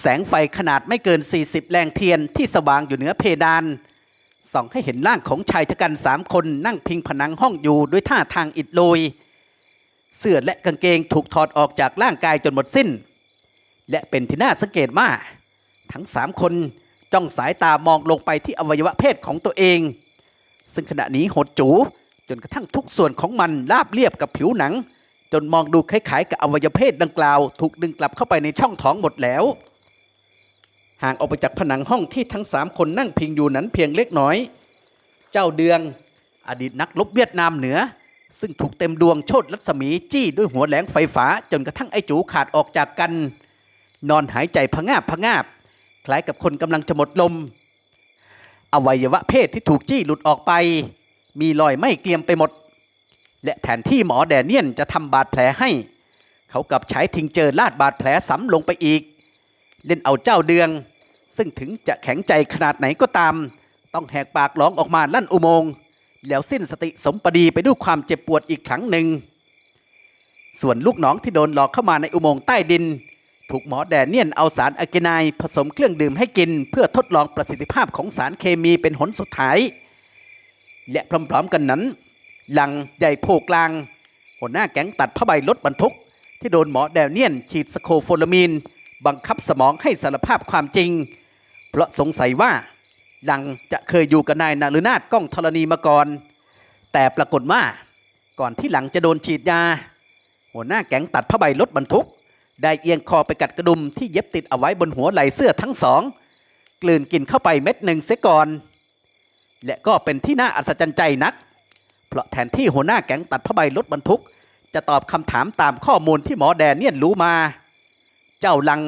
แสงไฟขนาดไม่เกิน 40 แรงเทียนที่สว่างอยู่เหนือเพดานส่องให้เห็นร่างของชายชะกันสามคนนั่งพิงผนังห้องอยู่ด้วยท่าทางอิดโรยเสื้อและกางเกงถูกถอดออกจากร่างกายจนหมดสิ้น และเป็นที่น่าสังเกตว่า ทั้งสามคนจ้องสายตามองลงไปที่อวัยวะเพศของตัวเอง ซึ่งขณะนี้หดจูจนกระทั่งทุกส่วนของมันราบเรียบกับผิวหนัง จนมองดูคล้ายๆกับอวัยวะเพศดังกล่าว ถูกดึงกลับเข้าไปในช่องท้องหมดแล้ว ห่างออกไปจากผนังห้องที่ทั้งสามคนนั่งพิงอยู่นั้นเพียงเล็กน้อย เจ้าเดืองอดีตนักรบเวียดนามเหนือ ซึ่งถูกเต็มดวงโชดรัศมีจี้ด้วยหัวแหลงไฟฟ้า จนกระทั่งไอ้จูขาดออกจากกัน นอนหายใจพะงาบพะงาบ คล้ายกับคนกำลังจะหมดลม อวัยวะเพศที่ถูกจี้หลุดออกไป มีรอยไหม้เกลียมไปหมด และแทนที่หมอแดเนียนจะทำบาดแผลให้ เขากลับใช้ทิงเจอลาดบาดแผลซ้ำลงไปอีก เล่นเอาเจ้าเดือง ซึ่งถึงจะแข็งใจขนาดไหนก็ตาม ต้องแหกปากร้องออกมาลั่นอุโมงค์แล้วสิ้นสติสมปดีไปด้วยความเจ็บปวดอีกครั้งหนึ่ง ส่วนลูกน้องที่โดนหลอกเข้ามาในอุโมงค์ใต้ดิน ถูกหมอแดเนียนเอาสารอะกไนายผสมเครื่องดื่มให้กิน เพื่อทดลองประสิทธิภาพของสารเคมีเป็นหนสุดท้าย และพร้อมๆกันนั้น หลังใหญ่โพกลาง หัวหน้าแก๊งตัดผ้าใบรถบรรทุก ที่โดนหมอแดเนียน ฉีดสโคโฟลามีน บังคับสมองให้สารภาพความจริง เพราะสงสัยว่าหลังจะเคยอยู่กับนายนารุนาถก้องธรณีมาก่อน แต่ปรากฏว่าก่อนที่หลังจะโดนฉีดยา หัวหน้าแก๊งตัดผ้าใบรถบรรทุก ได้เอียงคอไปกัดกระดุมที่เย็บติดเอาไว้บนหัวไหล่เสื้อทั้งสอง กลืนกินเข้าไปเม็ดหนึ่งเสียก่อน และก็เป็นที่น่าอัศจรรย์ใจนัก เพราะแทนที่หัวหน้าแก๊งตัดผ้าใบรถบรรทุก จะตอบคำถามตามข้อมูลที่หมอแดเนียนรู้มา เจ้าลัง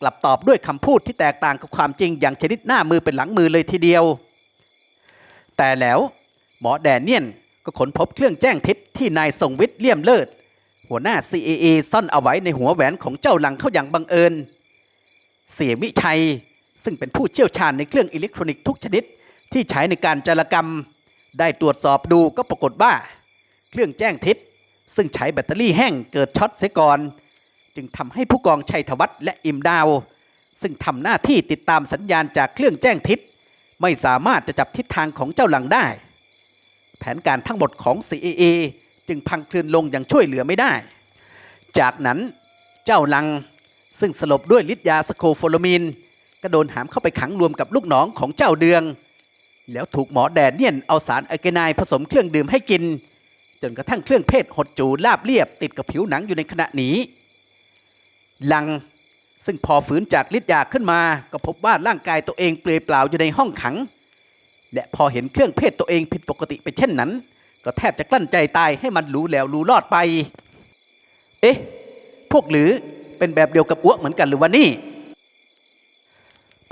กลับตอบด้วยคำพูดที่แตกต่างกับความจริงอย่างชนิดหน้ามือเป็นหลังมือเลยทีเดียว แต่แล้วหมอแดเนียนก็ค้นพบเครื่องแจ้งทิศที่นายทรงวิทย์เลี่ยมเลิศหัวหน้า CAA ซ่อนเอาไว้ในหัวแหวนของเจ้าหลังเข้าอย่างบังเอิญ เสียวิชัย ซึ่งเป็นผู้เชี่ยวชาญในเครื่องอิเล็กทรอนิกส์ทุกชนิดที่ใช้ในการจารกรรม ได้ตรวจสอบดูก็ปรากฏว่า เครื่องแจ้งทิศซึ่งใช้แบตเตอรี่แห้งเกิดช็อตเสียก่อน จึงทำให้ผู้กองชัยธวัฒน์และอิมดาว ซึ่งทำหน้าที่ติดตามสัญญาณจากเครื่องแจ้งทิศ ไม่สามารถจะจับทิศทางของเจ้าหลังได้ แผนการทั้งหมดของ CAA จึงพังคลืนลงอย่างช่วยเหลือไม่ได้ จากนั้นเจ้าหลังซึ่งสลบด้วยฤทธิ์ยาสโคโฟลามีนก็โดนหามเข้าไปขังรวมกับลูกน้องของเจ้าเดือง แล้วถูกหมอแดเนียนเอาสารอเกนายผสมเครื่องดื่มให้กิน จนกระทั่งเครื่องเพศหดจูลาบเรียบติดกับผิวหนังอยู่ในขณะนี้ ลัง ซึ่งพอฝืนจากฤทธิ์ยาขึ้นมา ก็พบว่าร่างกายตัวเองเปลือยเปล่าอยู่ในห้องขัง และพอเห็นเครื่องเพศตัวเองผิดปกติไปเช่นนั้น ก็แทบจะกลั้นใจตายให้มันรู้แล้วรู้รอดไป เอ๊ะ พวกหรือเป็นแบบเดียวกับอ้วกเหมือนกันหรือวะนี่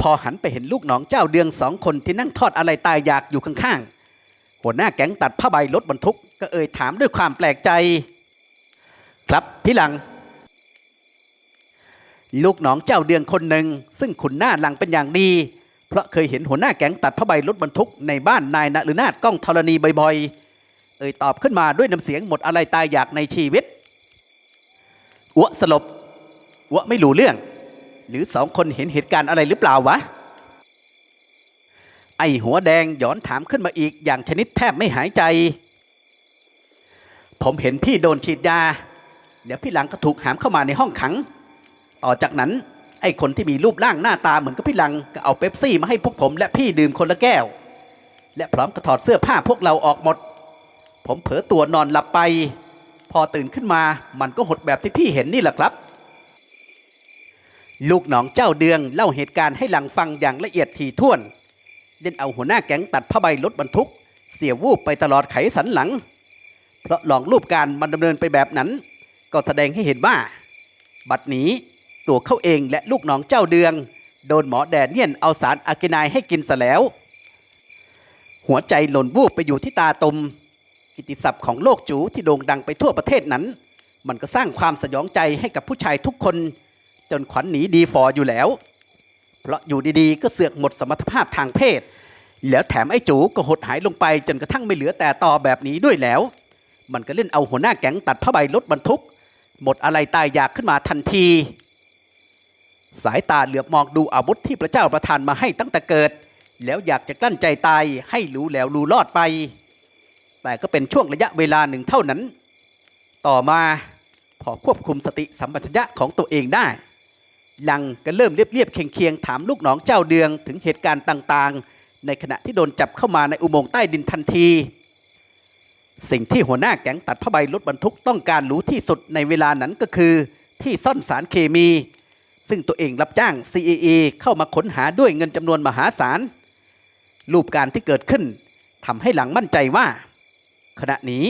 พอหันไปเห็นลูกน้องเจ้าเดืองสองคนที่นั่งทอดอะไรตายอยากอยู่ข้างๆ หัวหน้าแก๊งตัดผ้าใบรถบรรทุกก็เอ่ยถามด้วยความแปลกใจ ครับพี่หลัง ลูกน้องเจ้าเดืองคนหนึ่งซึ่งขุนหน้าหลังเป็นอย่างดี เพราะเคยเห็นหัวหน้าแก๊งตัดผ้าใบรถบรรทุกในบ้านนายนฤนาถก้องธรณีบ่อยๆ เอ่ยตอบขึ้นมาด้วยน้ำเสียงหมดอะไรตายอยากในชีวิตอ้วสลบอ้วไม่รู้เรื่อง หรือสองคนเห็นเหตุการณ์อะไรหรือเปล่าวะ ไอหัวแดงย้อนถามขึ้นมาอีกอย่างชนิดแทบไม่หายใจ ผมเห็นพี่โดนฉีดยา เดี๋ยวพี่หลังก็ถูกหามเข้ามาในห้องขัง ต่อจากนั้นไอ้คนที่มีรูปร่างหน้าตาเหมือนกับพี่ลังก็เอาเป๊ปซี่มาให้พวกผมและพี่ดื่มคนละแก้ว และพร้อมกับถอดเสื้อผ้าพวกเราออกหมด ผมเผลอตัวนอนหลับไป พอตื่นขึ้นมามันก็หดแบบที่พี่เห็นนี่แหละครับ ลูกน้องเจ้าเดืองเล่าเหตุการณ์ให้หลังฟังอย่างละเอียดถี่ถ้วนเล่นเอาหัวหน้าแก๊งตัดผ้าใบรถบรรทุก เสียวูบไปตลอดไขสันหลัง เพราะลองรูปการมันดำเนินไปแบบนั้น ก็แสดงให้เห็นว่า บัดนี้ ตัวเขาเองและลูกน้องเจ้าเดือง โดนหมอแดเนียนเอาสารอะกินายให้กินซะแล้ว หัวใจหล่นวูบไปอยู่ที่ตาตุมกิตติศัพท์ของโลกจูที่โด่งดังไปทั่วประเทศนั้น มันก็สร้างความสยองใจให้กับผู้ชายทุกคน จนขวัญหนีดีฟออยู่แล้ว เพราะอยู่ดีๆ ก็เสือกหมดสมรรถภาพทางเพศ แล้วแถมไอ้จูก็หดหายลงไปจนกระทั่งไม่เหลือแต่ต่อแบบนี้ด้วยแล้ว มันก็เล่นเอาหัวหน้าแก๊งตัดผ้าใบรถบรรทุก หมดอะไรตายอยากขึ้นมาทันที สายตาเหลือบมองดูอาวุธที่พระเจ้าประทานมาให้ตั้งแต่เกิด แล้วอยากจะกลั้นใจตายให้รู้แล้วรู้รอดไป แต่ก็เป็นช่วงระยะเวลาหนึ่งเท่านั้น ต่อมาพอควบคุมสติสัมปชัญญะของตัวเองได้ลังก็เริ่มเรียบๆเคียงๆถามลูกน้องเจ้าเดืองถึงเหตุการณ์ต่างๆ ในขณะที่โดนจับเข้ามาในอุโมงค์ใต้ดินทันที สิ่งที่หัวหน้าแก๊งตัดผ้าใบรถบรรทุกต้องการรู้ที่สุดในเวลานั้นก็คือ ที่ซ่อนสารเคมี ซึ่งตัวเองรับจ้าง CAA เข้ามาค้นหาด้วยเงินจำนวนมหาศาล รูปการที่เกิดขึ้นทำให้หลังมั่นใจว่า ขณะนี้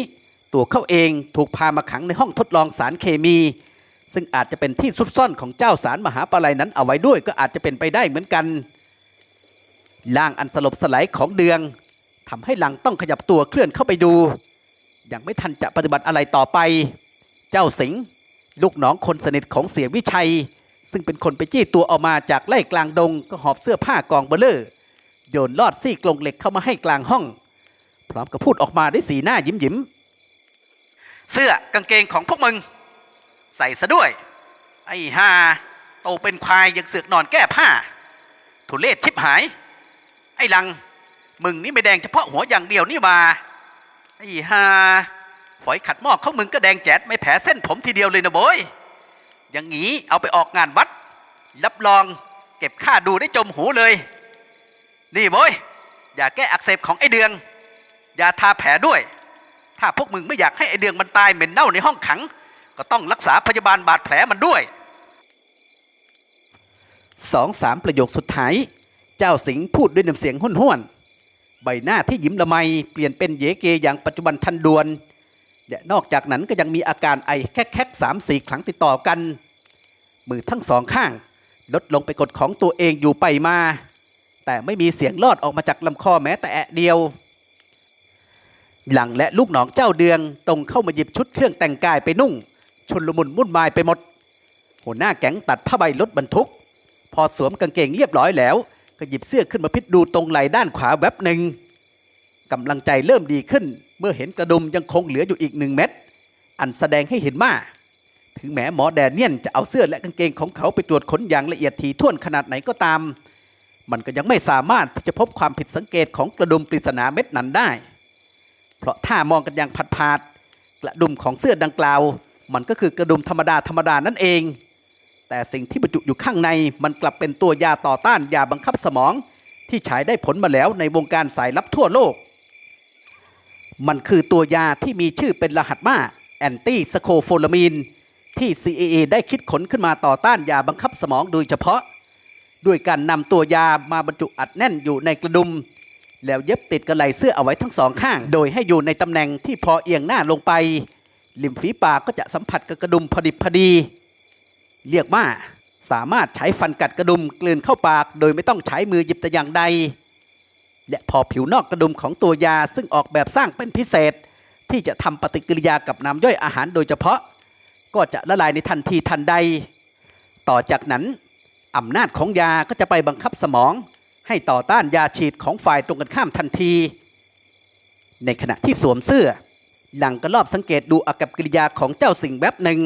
ตัวเขาเองถูกพามาขังในห้องทดลองสารเคมี ซึ่งอาจจะเป็นที่ซุกซ่อนของเจ้าสารมหาปลัยนั้นเอาไว้ด้วยก็อาจจะเป็นไปได้เหมือนกันล่างอันสลบสลายของเดืองทำให้หลังต้องขยับตัวเคลื่อนเข้าไปดู ยังไม่ทันจะปฏิบัติอะไรต่อไป เจ้าสิง ลูกน้องคนสนิทของเสียวิชัย ซึ่งเป็นคนไปจี้ตัวออกมาจากไล่กลางดงก็หอบเสื้อผ้ากองเบลเลอร์โยนลอดซี่กรงเหล็กเข้ามาให้กลางห้อง พร้อมกับพูดออกมาด้วยสีหน้ายิ้มยิ้มๆเสื้อกางเกงของพวกมึง ใส่ซะด้วย ไอ้ห่าโตเป็นควายยังเสือกนอนแก้ผ้า ทุเลศชิบหาย ไอ้ลัง มึงนี่ไม่แดงเฉพาะหัวอย่างเดียวนี่มาไอ้ห่าฝอยขัดหม้อของมึงก็แดงแจ๊ดไม่แผลเส้นผมทีเดียวเลยนะโบย อย่างนี้เอาไปออกงานวัด รับรองเก็บค่าดูได้จมหูเลย นี่โบยอย่าแก้อักเสบของไอ้เดือง อย่าทาแผลด้วย ถ้าพวกมึงไม่อยากให้ไอ้เดืองมันตายเหม็นเน่าในห้องขัง ก็ต้องรักษาพยาบาลบาดแผลมันด้วยสองสามประโยคสุดท้าย เจ้าสิงห์พูดด้วยน้ำเสียงห้วนๆใบหน้าที่ยิ้มละไมเปลี่ยนเป็นเยเกอย่างปัจจุบันทันด่วน นอกจากนั้นก็ยังมีอาการไอแค่แค่สามสี่ครั้งติดต่อกัน มือทั้งสองข้าง ลดลงไปกดของตัวเองอยู่ไปมา แต่ไม่มีเสียงลอดออกมาจากลำคอแม้แต่แอะเดียว หลังและลูกน้องเจ้าเดืองตรงเข้ามาหยิบชุดเครื่องแต่งกายไปนุ่ง ชุนลมุนวุ่นวายไปหมด หัวหน้าแก๊งตัดผ้าใบรถบรรทุก พอสวมกางเกงเรียบร้อยแล้ว ก็หยิบเสื้อขึ้นมาพิจดูตรงไหล่ด้านขวาแวบหนึ่งกำลังใจเริ่มดีขึ้น เมื่อเห็นกระดุมยังคงเหลืออยู่อีกหนึ่งเม็ดอันแสดงให้เห็นว่าถึงแม้หมอแดเนียนจะเอาเสื้อและกางเกงของเขาไปตรวจค้นอย่างละเอียดถี่ถ้วนขนาดไหนก็ตาม มันก็ยังไม่สามารถที่จะพบความผิดสังเกตของกระดุมปริศนาเม็ดนั้นได้ เพราะถ้ามองกันอย่างผัดผาดกระดุมของเสื้อดังกล่าว มันก็คือกระดุมธรรมดาธรรมดานั่นเอง แต่สิ่งที่บรรจุอยู่ข้างในมันกลับเป็นตัวยาต่อต้านยาบังคับสมอง ที่ฉายได้ผลมาแล้วในวงการสายลับทั่วโลก มันคือตัวยาที่มีชื่อเป็นรหัสว่าแอนตี้สโคโฟลามีนที่ CAA ได้คิดขนขึ้นมาต่อต้านยาบังคับสมองโดยเฉพาะ ด้วยการนำตัวยามาบรรจุอัดแน่นอยู่ในกระดุม แล้วเย็บติดกับไหล่เสื้อเอาไว้ทั้งสองข้าง โดยให้อยู่ในตำแหน่งที่พอเอียงหน้าลงไป ริมฝีปากก็จะสัมผัสกับกระดุมพอดิบพอดี เรียกว่าสามารถใช้ฟันกัดกระดุมกลืนเข้าปาก โดยไม่ต้องใช้มือหยิบแต่อย่างใด และพอผิวนอกกระดุมของตัวยาซึ่งออกแบบสร้างเป็นพิเศษ ที่จะทำปฏิกิริยากับน้ำย่อยอาหารโดยเฉพาะ ก็จะละลายในทันทีทันใด ต่อจากนั้นอำนาจของยาก็จะไปบังคับสมอง ให้ต่อต้านยาฉีดของฝ่ายตรงกันข้ามทันที ในขณะที่สวมเสื้อ หลังก็รอบสังเกตดูอากับกิริยาของเจ้าสิ่งแวบหนึ่ง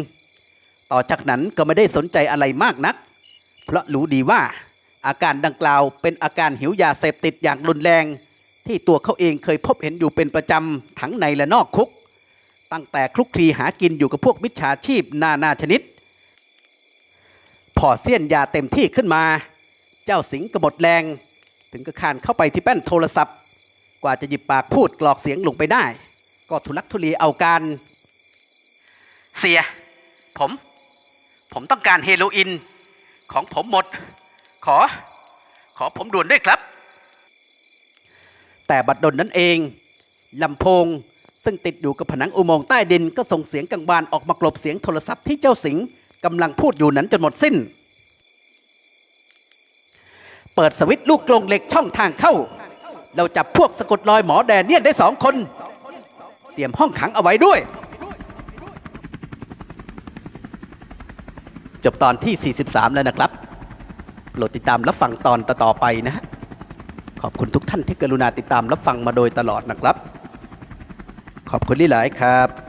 ต่อจากนั้นก็ไม่ได้สนใจอะไรมากนัก เพราะรู้ดีว่า อาการดังกล่าวเป็นอาการหิวยาเสพติดอย่างรุนแรง ที่ตัวเขาเองเคยพบเห็นอยู่เป็นประจำทั้งในและนอกคุก ตั้งแต่คลุกคลีหากินอยู่กับพวกมิจฉาชีพนานาชนิด พอเสี้ยนยาเต็มที่ขึ้นมา เจ้าสิงห์ก็หมดแรง ถึงกับคานเข้าไปที่แป้นโทรศัพท์ กว่าจะหยิบปากพูดกรอกเสียงลงไปได้ ก็ทุลักทุเลเอาการ เสีย ผม ผมต้องการเฮโรอีนของผมหมด ขอ ขอผมด่วนด้วยครับ แต่บัดดลนั้นเองลำโพงซึ่งติดอยู่กับผนังอุโมงค์ใต้ดินก็ส่งเสียงกังวานออกมากลบเสียงโทรศัพท์ที่เจ้าสิงกำลังพูดอยู่นั้นจนหมดสิ้น เปิดสวิตช์ลูกกรงเหล็กช่องทางเข้า เราจับพวกสะกดรอยหมอแดเนียนได้สองคน เตรียมห้องขังเอาไว้ด้วย จบตอนที่ 43 แล้วนะครับ โปรดติดตามรับฟังตอนต่อๆไปนะฮะขอบคุณทุกท่านที่กรุณาติดตามรับฟังมาโดยตลอดนะครับ ขอบคุณหลายๆครับ